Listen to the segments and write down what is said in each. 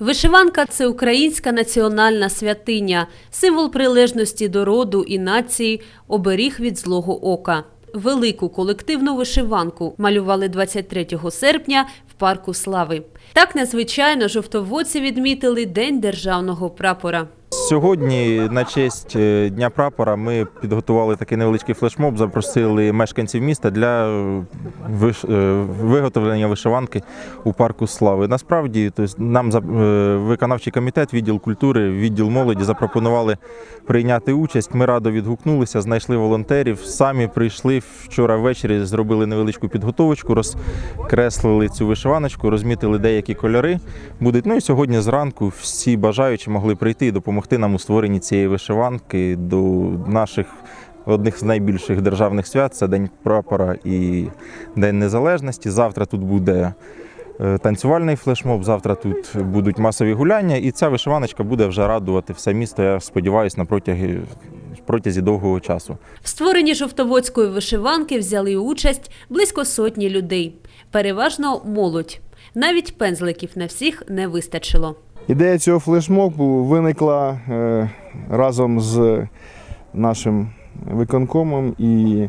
Вишиванка це українська національна святиня, символ прилежності до роду і нації, оберіг від злого ока. Велику колективну вишиванку малювали 23 серпня в парку Слави. Так незвичайно жовтоводці відмітили День державного прапора. Сьогодні, на честь е, Дня прапора, ми підготували такий невеличкий флешмоб, запросили мешканців міста для е, е, виготовлення вишиванки у парку Слави. Насправді, нам виконавчий комітет, відділ культури, відділ молоді запропонували прийняти участь. Ми радо відгукнулися, знайшли волонтерів. Самі прийшли вчора ввечері, зробили невеличку підготовочку, розкреслили цю вишиваночку, розмітили деякі кольори. Будуть ну і сьогодні зранку всі бажаючі могли прийти і допомогти нам у створенні цієї вишиванки до наших одних з найбільших державних свят це День прапора і День Незалежності. Завтра тут буде. е, Танцювальний флешмоб, завтра тут будуть масові гуляння, і ця вишиваночка буде вже радувати все місто. Я сподіваюся, на протязі, протязі довгого часу. В створенні жовтоводської вишиванки взяли участь близько сотні людей, переважно молодь. Навіть пензликів на всіх не вистачило. Ідея цього флешмобу виникла е, разом з нашим виконкомом і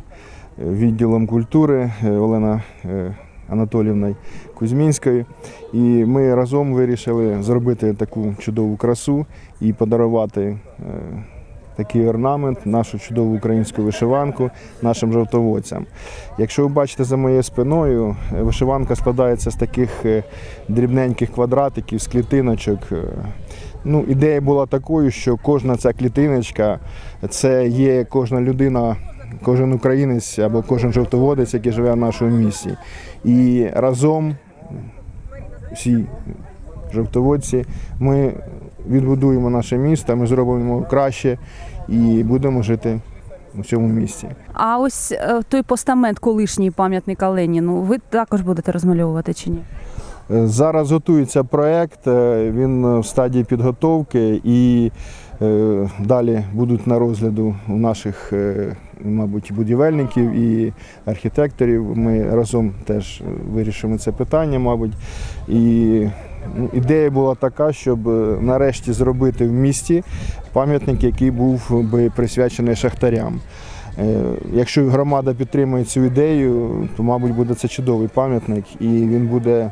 відділом культури е, Олена е, Анатолівною Кузьмінською. І ми разом вирішили зробити таку чудову красу і подарувати е, такий орнамент, нашу чудову українську вишиванку нашим жовтоводцям. Якщо ви бачите за моєю спиною, е, вишиванка складається з таких е, дрібненьких квадратиків, з клітиночок. Е, Ну, ідея була такою, що кожна ця клітиночка це є кожна людина, кожен українець або кожен жовтоводець, який живе в нашому місті. І разом всі жовтоводці ми відбудуємо наше місто, ми зробимо його краще і будемо жити у цьому місті. А ось е, той постамент колишній пам'ятника Леніну, ви також будете розмальовувати чи ні? Е, Зараз готується проєкт, е, він в стадії підготовки і далі будуть на розгляду у наших, мабуть, будівельників і архітекторів. Ми разом теж вирішимо це питання, мабуть. І ідея була така, щоб е, нарешті зробити в місті пам'ятник, який був би присвячений шахтарям. Е, Якщо громада підтримує цю ідею, то, мабуть, буде це чудовий пам'ятник, і він буде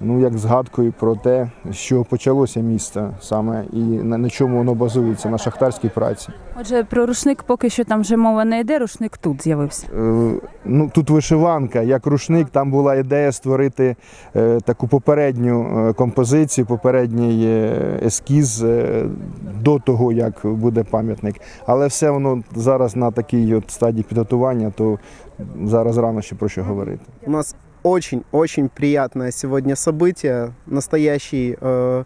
ну, як згадкою про те, що почалося місто саме і на, на чому воно базується, на шахтарській праці. Отже, про рушник поки що там вже мова не йде, рушник тут з'явився. Е, ну, тут вишиванка, як рушник, там була ідея створити е, таку попередню е, композицію, попередній е, ескіз е, до того, як буде пам'ятник. Але все воно зараз на такій от стадії підготування, то зараз рано ще про що говорити. У нас очень-очень приятное сегодня событие, настоящий, э,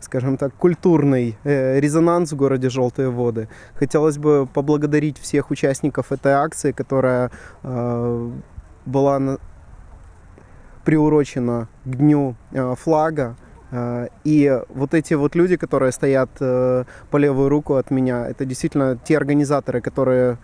скажем так, культурный э, резонанс в городе Желтые воды. Хотелось бы поблагодарить всех участников этой акции, которая э, была на- приурочена к дню э, флага. Э, И вот эти вот люди, которые стоят э, по левую руку от меня, это действительно те организаторы, которые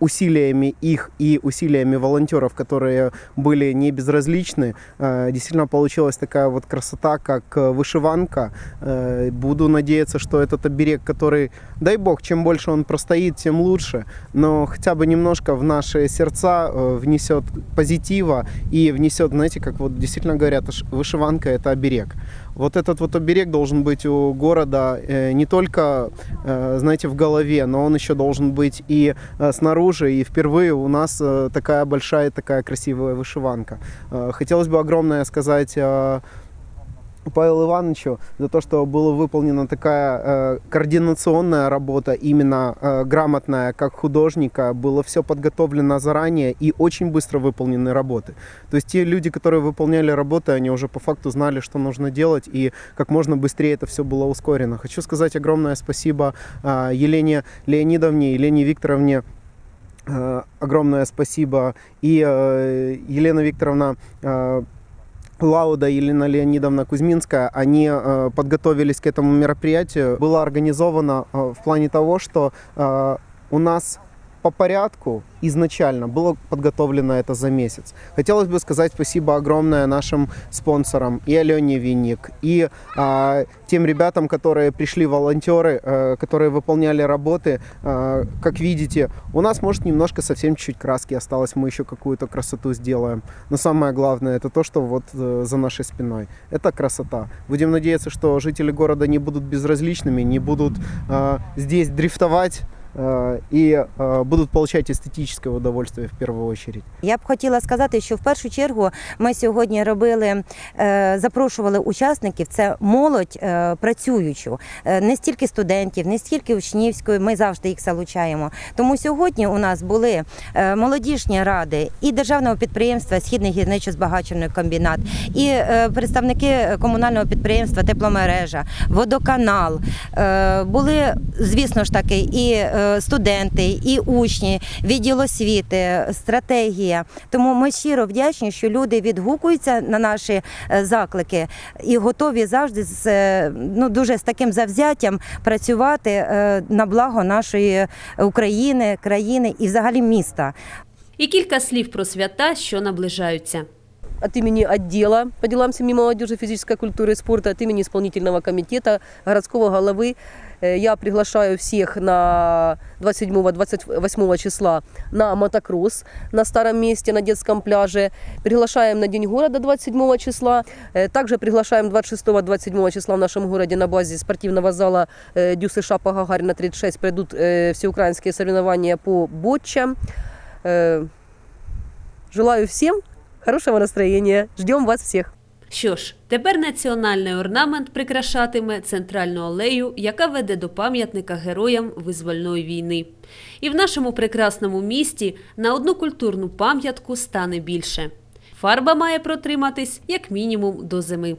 усилиями их и усилиями волонтеров, которые были не безразличны, э, действительно получилась такая вот красота, как э, вышиванка. Э, Буду надеяться, что этот оберег, который, дай бог, чем больше он простоит, тем лучше, но хотя бы немножко в наши сердца э, внесет позитива и внесет, знаете, как вот действительно говорят, ш- вышиванка это оберег. Вот этот вот оберег должен быть у города э, не только, э, знаете, в голове, но он еще должен быть и э, снаружи. И впервые у нас э, такая большая, такая красивая вышиванка. Э, Хотелось бы огромное сказать Павелу Ивановичу за то, что была выполнена такая э, координационная работа, именно э, грамотная, как художника. Было все подготовлено заранее и очень быстро выполнены работы. То есть те люди, которые выполняли работы, они уже по факту знали, что нужно делать, и как можно быстрее это все было ускорено. Хочу сказать огромное спасибо э, Елене Леонидовне, Елене Викторовне, э, огромное спасибо. И э, Елена Викторовна э, Лауда Елена Леонидовна Кузьминская, они э, подготовились к этому мероприятию. Было организовано э, в плане того, что э, у нас по порядку изначально было подготовлено это за месяц. Хотелось бы сказать спасибо огромное нашим спонсорам и Алене Винник, и а, тем ребятам, которые пришли, волонтеры, э, которые выполняли работы. Э, как видите, у нас, может, немножко совсем чуть-чуть краски осталось, мы еще какую-то красоту сделаем. Но самое главное, это то, что вот э, за нашей спиной. Это красота. Будем надеяться, что жители города не будут безразличными, не будут э, здесь дрифтовать э, и э, будут получать эстетическое удовольствие в первую очередь. Я б хотіла сказати, що в першу чергу ми сьогодні робили, е, запрошували учасників, це молодь е, працюючу, Е, не стільки студентів, не стільки учнівської. Ми завжди їх залучаємо. Тому сьогодні у нас були е, молодіжні ради і державного підприємства Східний гірничо-збагачувальний комбінат, і е, представники комунального підприємства Тепломережа, водоканал. Е, Були, звісно ж таки, і е, студенти, і учні, відділ освіти, стратегія. Тому ми щиро вдячні, що люди відгукуються на наші е, заклики і готові завжди з е, ну дуже з таким завзяттям працювати е, на благо нашої України, країни і взагалі міста. І кілька слів про свята, що наближаються от имени отдела по делам семьи, молодежи, физической культуры и спорта, от имени исполнительного комитета городского головы э, я приглашаю всех на 27-28 числа на мотокросс на старом месте, на детском пляже. Приглашаем на День города 27 числа. Э, Также приглашаем 26-27 числа в нашем городе на базе спортивного зала э, Дю США по Гагарина 36 пройдут э, всеукраинские соревнования по ботчам. Э, Желаю всем хорошего настроения. Ждем вас всех. Що ж, тепер національний орнамент прикрашатиме центральну алею, яка веде до пам'ятника героям визвольної війни. І в нашому прекрасному місті на одну культурну пам'ятку стане більше. Фарба має протриматись як мінімум до зими.